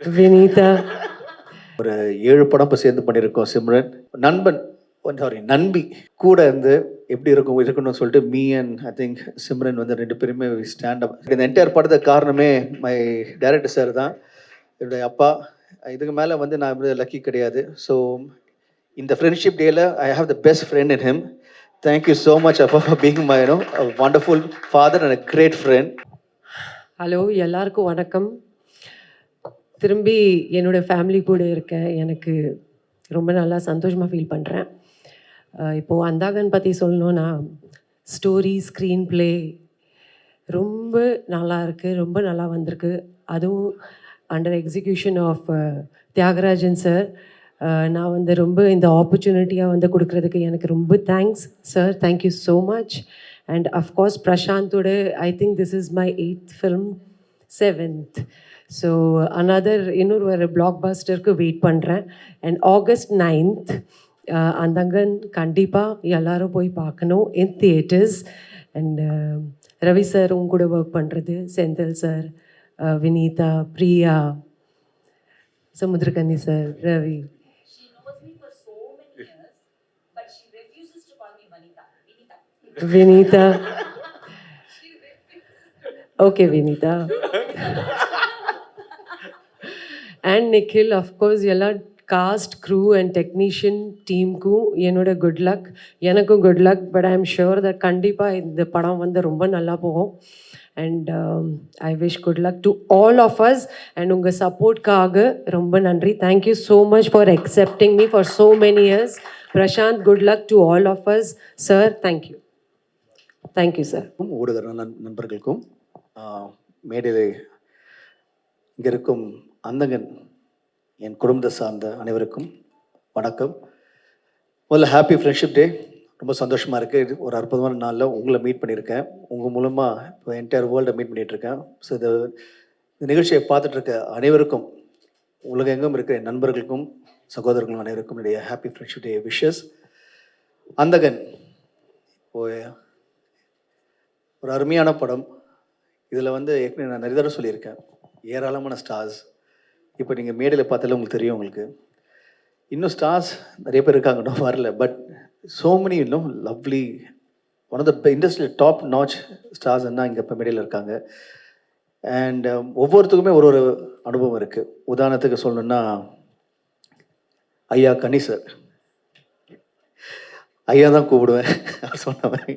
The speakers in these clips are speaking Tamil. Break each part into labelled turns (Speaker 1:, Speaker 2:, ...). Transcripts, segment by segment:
Speaker 1: வினிதா.
Speaker 2: ஒரு ஏழு படம் இப்போ சேர்ந்து பண்ணியிருக்கோம் சிம்ரன். நண்பன் சாரி நண்பி. கூட இருந்து எப்படி இருக்கும் இருக்கணும்னு சொல்லிட்டு me and I think Simran வந்து ரெண்டு பேருமே ஸ்டாண்ட் அப் இந்த என்டையர் படத்துக்கு காரணமே மை டைரக்டர் சார் தான். என்னுடைய அப்பா. இதுக்கு மேலே வந்து நான் வந்து லக்கி கிடையாது. ஸோ இந்த ஃப்ரெண்ட்ஷிப் டேயில் I have the best friend in him thank you so much அப்பா for being my no wonderful father and a great friend
Speaker 1: hello எல்லாருக்கும் வணக்கம். திரும்பி என்னோட ஃபேமிலி கூட இருக்கேன். எனக்கு ரொம்ப நல்லா சந்தோஷமாக ஃபீல் பண்ணுறேன் இப்போது அந்தாகன் பற்றி சொல்லணும்னா ஸ்டோரி ஸ்க்ரீன் ப்ளே ரொம்ப நல்லா இருக்குது ரொம்ப நல்லா வந்திருக்கு. அதுவும் under execution of Thiyagarajan sir நான் வந்து ரொம்ப இந்த ஆப்பர்ச்சுனிட்டியாக வந்து கொடுக்குறதுக்கு எனக்கு ரொம்ப thanks sir thank you so much and of course பிரசாந்தோட I think this is my eighth film seventh so another இன்னொரு ஒரு பிளாக் பாஸ்டருக்கு வெயிட் பண்ணுறேன் அண்ட் ஆகஸ்ட் நைன்த் அந்தங்கன் கண்டிப்பாக எல்லாரும் போய் பார்க்கணும் in theatres and Ravi sir உங்க கூட ஒர்க் பண்ணுறது Senthil sir Vineetha Priya Samuthirakani sir Ravi.
Speaker 3: Vinita.
Speaker 1: Vineetha okay Vineetha and Nikhil of course எல்லா காஸ்ட் க்ரூ அண்ட் டெக்னீஷியன் டீமுக்கும் என்னோட குட் லக் எனக்கும் good luck but I am sure that கண்டிப்பாக இந்த படம் வந்து ரொம்ப நல்லா போகும். And I wish good luck to all of us and உங்கள் சப்போர்ட்காக ரொம்ப நன்றி. Thank you so much for accepting me for so many years Prashanth good luck to all of us sir thank you thank you sir
Speaker 2: ஊடக நண்- நண்பர்களுக்கும் ஆஹ், மேடையிலே இங்கே இருக்கும் அந்தகன் என் குடும்பத்தை சார்ந்த அனைவருக்கும் வணக்கம். முதல்ல ஹாப்பி ஃப்ரெண்ட்ஷிப் டே ரொம்ப சந்தோஷமாக இருக்குது ஒரு அற்புதமான நாளில் உங்களை மீட் பண்ணியிருக்கேன். உங்கள் மூலமாக இப்போ என்டையர் வேர்ல்டை மீட் பண்ணிகிட்ருக்கேன் ஸோ இது இந்த நிகழ்ச்சியை பார்த்துட்ருக்க அனைவருக்கும் உலகெங்கும் இருக்கிற என் நண்பர்களுக்கும் சகோதரர்களும் அனைவருக்கும் என்னுடைய ஹாப்பி ஃப்ரெண்ட்ஷிப் டே விஷஸ் அந்தகன் இப்போ ஒரு அருமையான படம். இதில் வந்து ஏற்கனவே நான் நிறைய தடவை சொல்லியிருக்கேன். ஏராளமான ஸ்டார்ஸ் இப்போ நீங்கள் மேடையில் பார்த்தாலே உங்களுக்கு தெரியும் உங்களுக்கு. இன்னும் ஸ்டார்ஸ் நிறைய பேர் இருக்காங்கன்னா வரல. பட் so மெனி இன்னும் lovely one of the industrial top notch stars தான் இங்கே இப்போ மேடையில் இருக்காங்க. அண்ட் um, ஒவ்வொருத்துக்குமே ஒரு ஒரு அனுபவம் இருக்குது உதாரணத்துக்கு சொல்லணுன்னா ஐயா கனி சார் ஐயா தான் கூப்பிடுவேன். சொன்ன மாதிரி.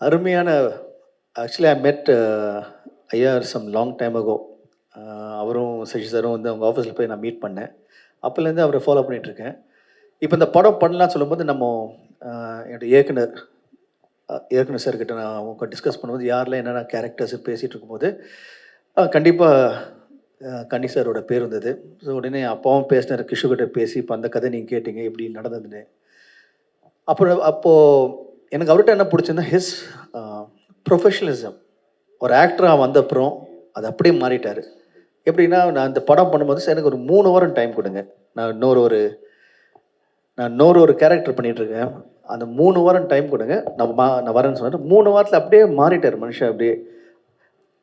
Speaker 2: அருமையான ஆக்சுவலி ஐ மெட் ஐயா சம் லாங் டைம் அகோ அவரும் சசி சாரும் வந்து அவங்க ஆஃபீஸில் போய் நான் மீட் பண்ணேன். அப்போலேருந்து அவரை ஃபாலோ பண்ணிகிட்ருக்கேன் இப்போ இந்த படம் பண்ணலாம் சொல்லும்போது நம்ம uh, என்னோட இயக்குனர் இயக்குனர் சார்கிட்ட நான் அவங்க டிஸ்கஸ் பண்ணும்போது யாரில் என்னென்ன கேரக்டர்ஸ் பேசிகிட்டு இருக்கும்போது கண்டிப்பாக கன்னி சாரோட பேர் இருந்தது ஸோ உடனே அப்பாவும் பேசினார் கிஷுகிட்ட பேசி இப்போ அந்த கதை நீங்கள் கேட்டீங்க எப்படி நடந்ததுன்னு? அப்புறம் அப்போது எனக்கு அவர்கிட்ட என்ன பிடிச்சதுன்னா ஹிஸ் ப்ரொஃபஷனலிசம் ஒரு ஆக்டராக வந்த அப்புறம் அது அப்படியே மாறிட்டார். எப்படின்னா நான் இந்த படம் பண்ணும்போது சார் எனக்கு ஒரு மூணு வாரம் டைம் கொடுங்க. நான் இன்னொரு ஒரு நான் இன்னொரு ஒரு கேரக்டர் பண்ணிகிட்ருக்கேன் அந்த மூணு வாரம் டைம் கொடுங்க. நான் மா நான் வரேன்னு சொன்னார். மூணு வாரத்தில் அப்படியே மாறிட்டார் மனுஷன் அப்படியே.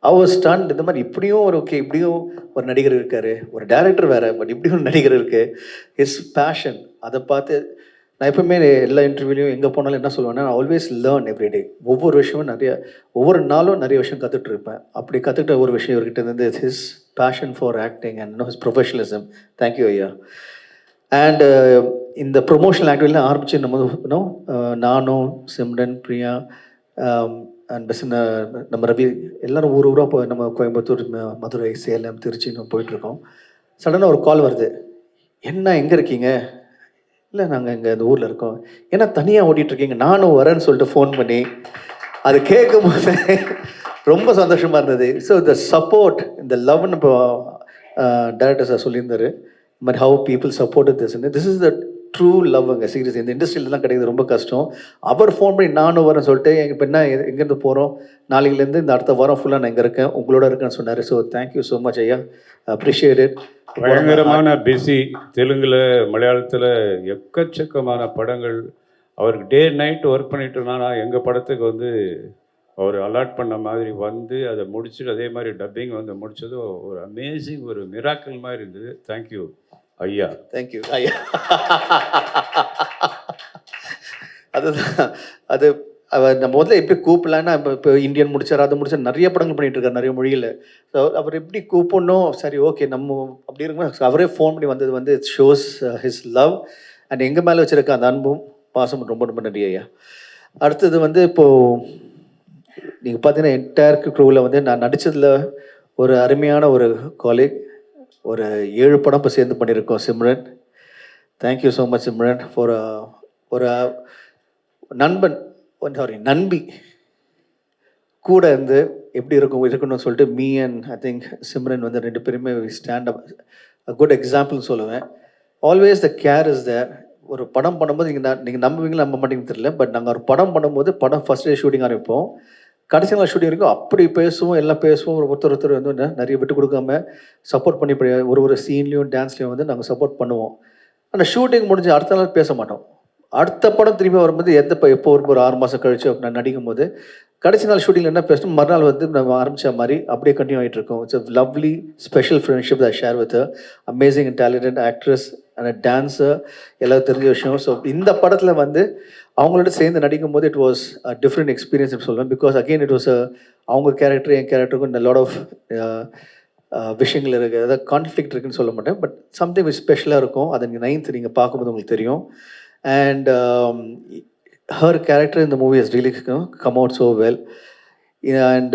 Speaker 2: அவர் ஸ்டாண்ட் இந்த மாதிரி இப்படியும் ஒரு ஓகே இப்படியும் ஒரு நடிகர் இருக்கார். ஒரு டேரக்டர் வேறு பட் இப்படியும் ஒரு நடிகர் இருக்குது ஹிஸ் பேஷன் அதை பார்த்து நான் எப்பவுமே எல்லா இன்டர்வியூலையும் எங்கே போனாலும் என்ன சொல்லுவேன்னா ஆல்வேஸ் லேர்ன் எவ்ரிடே ஒவ்வொரு விஷயமும் நிறைய ஒவ்வொரு நாளும் நிறைய விஷயம் கற்றுட்டு இருப்பேன். அப்படி கற்றுக்கிட்ட ஒரு விஷயம் இவர்கிட்ட இருந்து his passion for acting and no his professionalism thank you ஐயா. அண்ட் uh, இந்த ப்ரொமோஷனல் ஆக்டிவிலாம் ஆரம்பித்து நம்ம uh, நானும் சிம்ரன் பிரியா um, அண்ட் பெஸ் uh, நம்ம ரவி எல்லாரும் ஊர் ஊராக போய் நம்ம கோயம்புத்தூர் மதுரை சேலம் திருச்சின்னு போயிட்டுருக்கோம் சடனாக ஒரு கால் வருது. என்ன எங்கே இருக்கீங்க? இல்லை நாங்கள் இங்கே இந்த ஊரில் இருக்கோம். ஏன்னா தனியாக ஓடிட்டுருக்கீங்க. நானும் வரேன்னு சொல்லிட்டு ஃபோன் பண்ணி அது கேட்கும் போது ரொம்ப சந்தோஷமாக இருந்தது. ஸோ இந்த சப்போர்ட் இந்த லவ்னு இப்போ டேரக்டர் சார் சொல்லியிருந்தார். இந்த மாதிரி how people support this this is the true லவ்ங்க serious இந்த இண்டஸ்ட்ரியிலலாம் கிடைக்கிறது ரொம்ப கஷ்டம். அவர் ஃபோன் பண்ணி நானும் வரேன் சொல்லிட்டு எங்கள் இப்போ என்ன எங்கேருந்து போகிறோம் நாளைக்குலேருந்து இந்த அடுத்த வாரம் ஃபுல்லாக நான் இங்கே இருக்கேன். உங்களோட இருக்கேன்னு சொன்னார். So thank you so much ஐயா. அப்ரிஷியேட் இட்
Speaker 4: பயங்கரமான பிஸி தெலுங்கில் மலையாளத்தில் எக்கச்சக்கமான படங்கள். அவருக்கு டே நைட் ஒர்க் பண்ணிட்டு இருந்தானா எங்கள் படத்துக்கு வந்து அவர் அலாட் பண்ண மாதிரி வந்து அதை முடிச்சுட்டு அதே மாதிரி டப்பிங் வந்து முடித்ததும் ஒரு அமேசிங் ஒரு மிராக்கல் மாதிரி இருந்தது. தேங்க்யூ ஐயா.
Speaker 2: தேங்க்யூ ஐயா. அதுதான் அது அவர் நம்ம முதல்ல எப்படி கூப்பிடலான்னா இப்போ இப்போ இந்தியன் முடிச்சார் அதை முடிச்சார் நிறைய படங்கள் பண்ணிட்டு இருக்காரு நிறைய மொழியில். ஸோ அவர் எப்படி கூப்பிடணும்? சரி ஓகே நம்ம அப்படி இருக்கும்போது அவரே ஃபோன் பண்ணி வந்தது வந்து it shows his uh, love and எங்கள் மேலே வச்சுருக்க அந்த அன்பும் பாசமும் ரொம்ப ரொம்ப நன்றி ஐயா. அடுத்தது வந்து இப்போது நீங்கள் பார்த்தீங்கன்னா என்டையர் க்ரூவில் வந்து நான் நடித்ததில் ஒரு அருமையான ஒரு காலேஜ் ஒரு ஏழு படம் இப்போ சேர்ந்து பண்ணியிருக்கோம் Simran. Thank you so much Simran for uh, ஒரு uh, நண்பன் சாரி நண்பி கூட இருந்து எப்படி இருக்கும் இருக்கணும்னு சொல்லிட்டு me and I think Simran வந்து ரெண்டு பேருமே ஸ்டாண்ட் அப் குட் எக்ஸாம்பிள் சொல்லுவேன். Always the care is there ஒரு படம் பண்ணும்போது நீங்கள் நீங்கள் நம்புவீங்களா நம்ப மாட்டேங்குது தெரியல பட் நாங்கள் ஒரு படம் பண்ணும்போது படம் ஃபர்ஸ்ட் டே ஷூட்டிங் ஆரம்பிப்போம். கடைசி நாள் ஷூட்டிங் இருக்கும். அப்படி பேசுவோம் எல்லாம் பேசுவோம். ஒரு ஒருத்தர் ஒருத்தர் வந்து நிறைய விட்டு கொடுக்காம சப்போர்ட் பண்ணி ஒரு ஒரு சீன்லேயும் டான்ஸ்லேயும் வந்து நாங்கள் சப்போர்ட் பண்ணுவோம். அந்த ஷூட்டிங் முடிஞ்சு அடுத்த நாள் பேச மாட்டோம். அடுத்த படம் திரும்பி வரும்போது எந்த இப்போ எப்போ ஒரு ஒரு ஆறு மாதம் கழிச்சு நான் நடிக்கும் போது கடைசி நாள் ஷூட்டிங்கில் என்ன பேசணும்? மறுநாள் வந்து நம்ம ஆரம்பித்த மாதிரி அப்படியே கண்டினியூ ஆகிட்டு இருக்கோம். It's lovely special friendship the share with amazing and talented actress and dancer எல்லாம் தெரிஞ்ச விஷயம். ஸோ இந்த படத்தில் வந்து அவங்களோட சேர்ந்து நடிக்கும் போது இட் வாஸ் டிஃப்ரெண்ட் எக்ஸ்பீரியன்ஸ் சொல்லுவேன் பிகாஸ் அகெயின் இட் வாஸ் அவங்க கேரக்டர் என் கேரக்டருக்கும் லாட் ஆஃப் விஷயங்கள் இருக்குது அதாவது கான்ஃப்ளிக்ட் இருக்குன்னு சொல்ல மாட்டேன். பட் சம்திங் ஸ்பெஷலாக இருக்கும். அதை நீங்கள் நைன்த் நீங்கள் பார்க்கும்போது உங்களுக்கு தெரியும். அண்ட் ஹர் கேரக்டர் இந்த movie is really come out so well and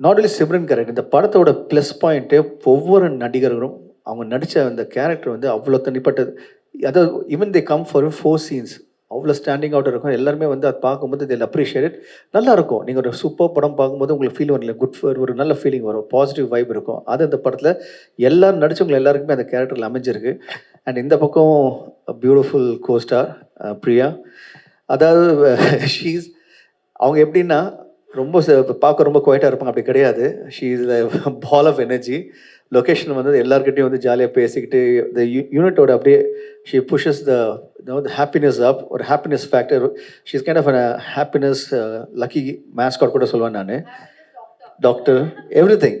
Speaker 2: not only Simran character இந்த படத்தோட ப்ளஸ் பாயிண்ட்டு ஒவ்வொரு நடிகர்களும் அவங்க நடித்த அந்த கேரக்டர் வந்து அவ்வளோ தனிப்பட்டது. அதாவது even they come for four scenes அவ்வளோ ஸ்டாண்டிங் அவுட் இருக்கும். எல்லாருமே வந்து அதை பார்க்கும்போது தில் அப்ரிஷியேட் நல்லா இருக்கும். நீங்கள் ஒரு சூப்பர் படம் பார்க்கும்போது உங்களுக்கு ஃபீல் வரல குட் ஒரு நல்ல ஃபீலிங் வரும். பாசிட்டிவ் வைப் இருக்கும். அது அந்த படத்தில் எல்லாரும் நடித்தவங்க எல்லாருக்குமே அந்த கேரக்டரில் அமைஞ்சிருக்கு. அண்ட் இந்த பக்கம் பியூட்டிஃபுல் கோஸ்டார் பிரியா. அதாவது ஷீஸ் அவங்க எப்படின்னா ரொம்ப ச- பார்க்க ரொம்ப குவைட்டாக இருப்பாங்க. அப்படி கிடையாது. She is ball of energy location வந்து எல்லாருக்கிட்டையும் வந்து ஜாலியாக பேசிக்கிட்டு இந்த யூனிட்டோட அப்படியே she புஷஸ் the the happiness up ஒரு happiness factor she is kind of happiness lucky mascot கூட சொல்லுவேன் நான். Doctor every thing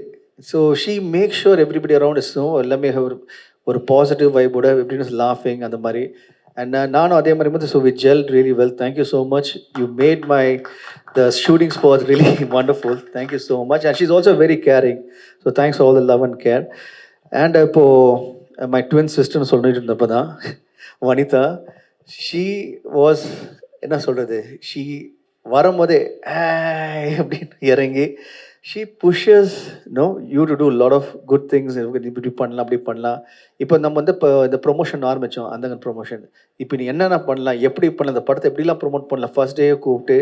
Speaker 2: so she make sure everybody around is எல்லாமே ஒரு ஒரு பாசிட்டிவ் வைபோட எப்படின்னு லாஃபிங் அந்த மாதிரி. அண்ட் uh, நானும் அதே மாதிரி வந்து so we gel really well thank you so much you made my the shooting spot really wonderful thank you so much and she is also very caring so thanks all the love and care and இப்போது மை ட்வின் சிஸ்டர்னு சொல்லிட்டு இருந்தப்போ தான் வனிதா ஷீ வாஸ் என்ன சொல்கிறது ஷீ வரும்போதே அப்படின்னு இறங்கி she pushes no you to do lot of good things இப்படி பண்ணலாம் அப்படி பண்ணலாம். இப்போ நம்ம வந்து இப்போ இந்த ப்ரொமோஷன் ஆரம்பித்தோம் அந்த ப்ரொமோஷன் இப்போ நீ என்னென்ன பண்ணலாம் எப்படி பண்ணலாம் இந்த படத்தை எப்படிலாம் ப்ரொமோட் பண்ணலாம்? ஃபர்ஸ்ட் டே கூப்பிட்டு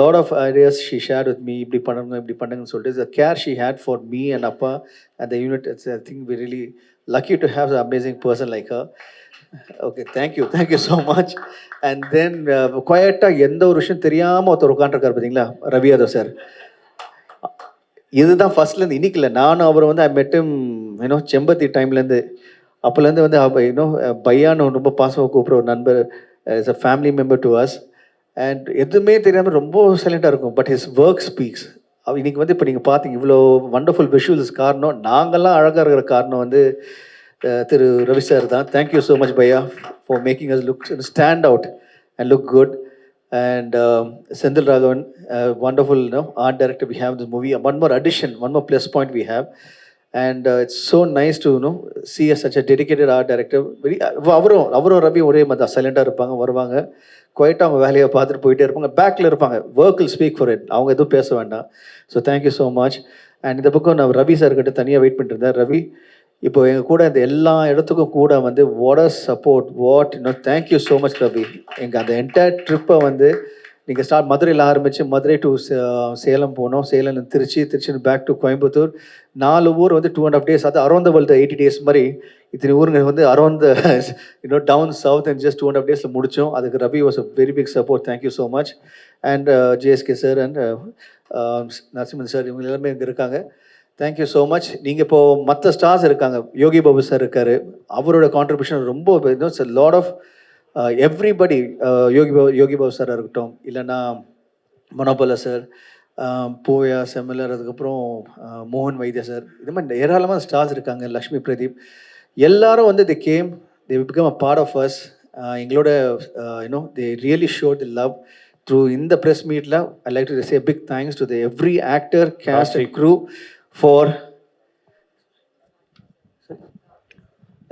Speaker 2: lot of ideas she share with me இப்படி பண்ணுங்க இப்படி பண்ணுங்கன்னு சொல்லிட்டு care she had for me and அப்பா அந்த unit it's I think we really lucky to have amazing person like her okay thank you thank you so much and then குவயட்டாக எந்த ஒரு விஷயம் தெரியாமல் ஒருத்தர் உட்காண்ட்ருக்கார் பார்த்தீங்களா ரவி யாதவ் சார் இதுதான் ஃபர்ஸ்ட்லேருந்து இன்னைக்கு இல்லை. நானும் அவர் வந்து ஐ மெட்டும் ஏன்னோ செம்பத்தி டைம்லேருந்து அப்போலேருந்து வந்து இன்னும் பையான்னு ரொம்ப பாசமாக கூப்பிட்ற ஒரு நண்பர் is a family member to us and எதுவுமே தெரியாமல் ரொம்ப சைலண்ட்டாக இருக்கும். பட் ஹிஸ் ஒர்க் ஸ்பீக்ஸ் அவ இன்னைக்கு வந்து இப்போ நீங்கள் பார்த்தீங்க இவ்வளோ வண்டர்ஃபுல் விஷுவல்ஸ் காரணம் நாங்கள்லாம் அழகாக இருக்கிற காரணம் வந்து திரு ரவி சார் தான். Thank you so much Bhaiya for making us look stand out and look good and um, Sendil Raghavan, uh, wonderful you know, art director we have in this movie. One more addition, one more plus point we have. And uh, it's so nice to you know, see a, such a dedicated art director. Very, அவரும் அவரும் ரவி ஒரே மாதிரி சைலண்டாக இருப்பாங்க வருவாங்க குவைட்டாக அவங்க வேலையை பார்த்துட்டு போயிட்டே இருப்பாங்க பேக்கில் இருப்பாங்க work will speak for it அவங்க எதுவும் பேச வேண்டாம் so thank you so much and இந்த பக்கம் நான் ரவி சார் கிட்ட தனியாக வெயிட் பண்ணிட்டு இருந்தேன் ரவி இப்போ எங்கள் கூட இந்த எல்லா இடத்துக்கும் கூட வந்து வாட் சப்போர்ட் வாட் இன்னும் thank you so much Ravi எங்கள் அந்த என்டையர் ட்ரிப்பை வந்து நீங்கள் ஸ்டார்ட் மதுரையில் ஆரம்பித்து மதுரை டு சேலம் போனோம். Salem Trichy Trichy back to Coimbatore. நாலு ஊர் வந்து டூ அண்ட் ஆஃப் டேஸ் அது அரௌண்ட் வேர்ல்டு எயிட்டி டேஸ் மாதிரி இத்தனை ஊருங்க வந்து அரௌண்ட் இன்னும் down south and just two and half டேஸில் முடித்தோம் அதுக்கு Ravi was a very big support thank you so much and JSK sir and Narasimhan sir இவங்க எல்லாமே இங்கே இருக்காங்க. தேங்க்யூ ஸோ மச் நீங்கள் இப்போது மற்ற ஸ்டார்ஸ் இருக்காங்க. யோகி பாபு சார் இருக்கார். அவரோட கான்ட்ரிபியூஷன் ரொம்ப lot of everybody Yogi Babu Yogi Babu சாராக இருக்கட்டும். இல்லைன்னா மனோபல சார் பூயா செம்மலர் அதுக்கப்புறம் ஆஹ், மோகன் வைத்தியா சார் இது மாதிரி ஏராளமான ஸ்டார்ஸ் இருக்காங்க. லக்ஷ்மி பிரதீப். எல்லாரும் வந்து they came they become a part of us எங்களோட you know they really show the love through இந்த ப்ரெஸ் மீட்டில் I like to say big thanks to the every actor cast and crew for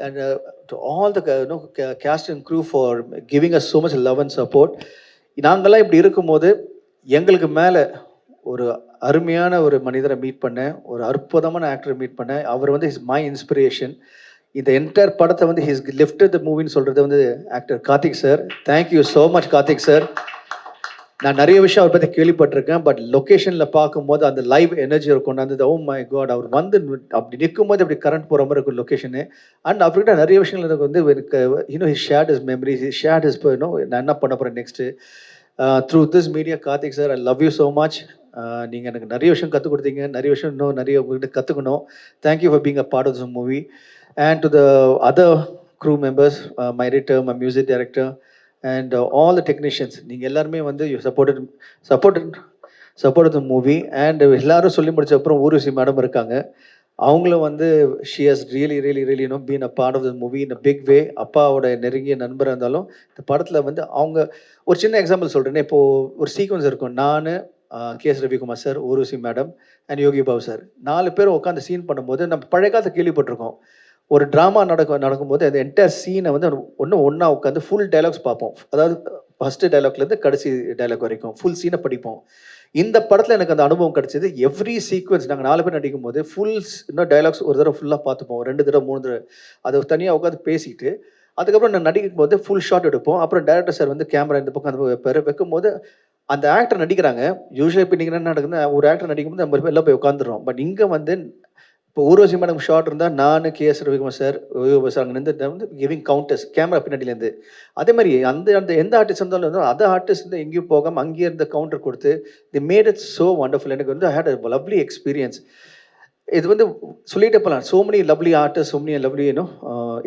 Speaker 2: and uh, to all the uh, you know, cast and crew for giving us so much love and support. நாங்கள்லாம் இப்படி இருக்கும்போது எங்களுக்கு மேலே ஒரு அருமையான ஒரு மனிதரை மீட் பண்ணேன். ஒரு அற்புதமான ஆக்டரை மீட் பண்ணேன். அவர் வந்து இஸ் மை இன்ஸ்பிரேஷன் இந்த என்டையர் படத்தை வந்து ஹிஸ் லிஃப்ட் த மூவின்னு சொல்கிறது வந்து actor Karthik sir thank you so much Karthik sir நான் நிறைய விஷயம் அவரை பற்றி கேள்விப்பட்டிருக்கேன் பட் லொக்கேஷனில் பார்க்கும்போது அந்த லைவ் எனர்ஜி கொண்டாந்து ஓ oh மை காட் அவர் வந்து அப்படி நிற்கும் போது அப்படி கரண்ட் போகிற மாதிரி இருக்கும் லொக்கேஷனு அண்ட் அவர்கிட்ட நிறைய விஷயங்கள் எனக்கு வந்து எனக்கு you know he shared his memories he shared his you know நான் என்ன பண்ண போகிறேன் next through this media Karthik sir I love you so much நீங்கள் எனக்கு நிறைய விஷயம் கற்றுக் கொடுத்தீங்க நிறைய விஷயம் இன்னும் நிறைய உங்கள்கிட்ட கற்றுக்கணும் thank you for being a part of this movie and to the other crew members, uh, my editor, my music director, and all the technicians நீங்கள் எல்லாருமே வந்து you supported supported support the movie and எல்லாரும் சொல்லி முடிச்ச அப்புறம் ஊர்வசி மேடம் இருக்காங்க. அவங்களும் வந்து she has really really really no been a part of the movie in a big way அப்பாவோட நெருங்கிய நண்பராக இருந்தாலும் இந்த படத்தில் வந்து அவங்க ஒரு சின்ன எக்ஸாம்பிள் சொல்கிறேனே இப்போது ஒரு சீக்வன்ஸ் இருக்கும். நான் K S Ravikumar sir Urvashi madam and Yogi Babu sir. நாலு பேர் உட்காந்து சீன் பண்ணும்போது நம்ம பழைய காலத்தை கேள்விப்பட்டிருக்கோம். ஒரு ட்ராமா நடக்கும் நடக்கும்போது அந்த என்டையர் சீனை வந்து ஒன்று ஒன்றா உட்காந்து ஃபுல் டைலாக்ஸ் பார்ப்போம். அதாவது ஃபஸ்ட்டு டைலாக்லேருந்து கடைசி டைலாக் வரைக்கும் ஃபுல் சீனை படிப்போம். இந்த படத்தில் எனக்கு அந்த அனுபவம் கிடைச்சது எவ்ரி சீக்வன்ஸ் நாங்கள் நாலு பேர் நடிக்கும் போது ஃபுல் இன்னும் டைலாக்ஸ் ஒரு தடவை ஃபுல்லாக பார்த்துப்போம். ரெண்டு தடவை மூணு தடவை. அதை தனியாக உட்காந்து பேசிட்டு அதுக்கப்புறம் நான் நடிக்கும் போது ஃபுல் ஷாட் எடுப்போம். அப்புறம் டேரக்டர் சார் வந்து கேமரா இந்த பக்கம் அந்த பக்கம் வைப்பாரு. வைக்கும்போது அந்த ஆக்டர் நடிக்கிறாங்க. யூஸ்வலாக இப்போ நீங்கள் என்ன நடக்குதுன்னா ஒரு ஆக்டர் நடிக்கும்போது நம்ம எல்லாம் போய் உட்காந்துடுறோம் பட் இங்கே வந்து இப்போ ஊர்வசி மேடம் ஷார்ட் இருந்தால் நான் K S Ravikumar sir sir அங்கே நின்று வந்து கிவிங் கவுண்டர்ஸ் கேமரா பின்னாடியிலேருந்து. அதே மாதிரி அந்த அந்த எந்த ஆர்டிஸ்ட் இருந்தாலும் வந்து அதர் ஆர்டிஸ்ட் வந்து எங்கேயும் போகாமல் அங்கேயே இருந்த கவுண்டர் கொடுத்து the made it so wonderful எனக்கு வந்து I had a lovely experience இது வந்து சொல்லிட்டே போகலாம் so many lovely artist so many lovely you know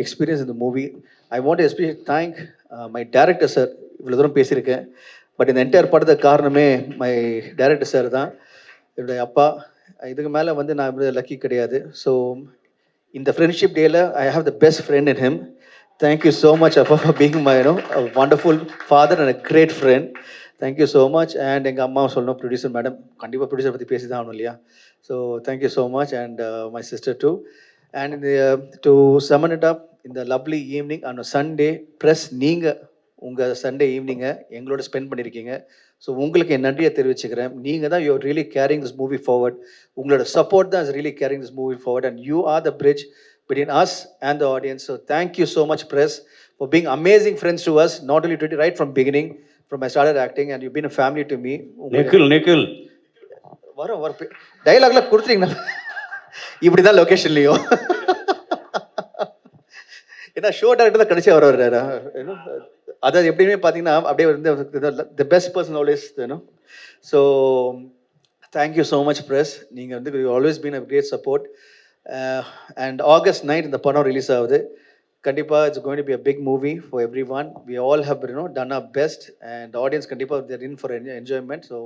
Speaker 2: experience இந்த movie I want especially thank my director sir இவ்வளோ தூரம் பேசியிருக்கேன். பட் இந்த என்டையர் படத்துக்கு காரணமே மை டேரக்டர் சார் தான். என்னுடைய அப்பா. இதுக்கு மேலே வந்து நான் இப்படி லக்கி கிடையாது. ஸோ இந்த ஃப்ரெண்ட்ஷிப் டேயில் I have the best friend in him thank you so much அப்பா for being my no wonderful father and a great friend thank you so much and எங்கள் அம்மாவை சொல்லணும் ப்ரொடியூசர் மேடம் கண்டிப்பாக ப்ரொடியூசர் பற்றி பேசி தான் ஆகணும் இல்லையா? So thank you so much and my sister too and இந்த டு சமன் இட் அப் இந்த lovely evening and Sunday plus நீங்கள் உங்கள் சண்டே ஈவினிங்கை எங்களோட ஸ்பெண்ட் பண்ணியிருக்கீங்க ஸோ உங்களுக்கு என் நன்றியை தெரிவிச்சுக்கிறேன். நீங்கள் தான் you're really carrying this movie forward உங்களோட சப்போர்ட் தான் is really carrying this movie forward and you are the bridge us and the audience. So thank you so much, press, for being amazing friends to us, not only to right from beginning, from I started acting, and you've been a family to me.
Speaker 4: Nikhil Nikhil
Speaker 2: வரும் வரும் டைலாக்லாம் கொடுத்துட்டீங்கன்னா இப்படி தான் லொக்கேஷன்லையும் ஏன்னா ஷோ டேரக்டர் தான் கடைசியாக வர வர்றாரு அதாவது எப்படியுமே பார்த்தீங்கன்னா அப்படியே வந்து the best person always you know so thank you so much press நீங்கள் வந்து always been a great support and August night இந்த படம் ரிலீஸ் ஆகுது. கண்டிப்பாக it's going be a big movie for everyone we all have you know done a best and audience கண்டிப்பாக there in for enjoyment so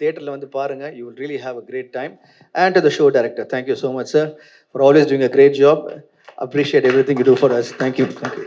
Speaker 2: தேட்டரில் வந்து பாருங்கள் you will really have a great time and to the show director thank you so much sir for always doing a great job appreciate everything you do for us thank you thank you.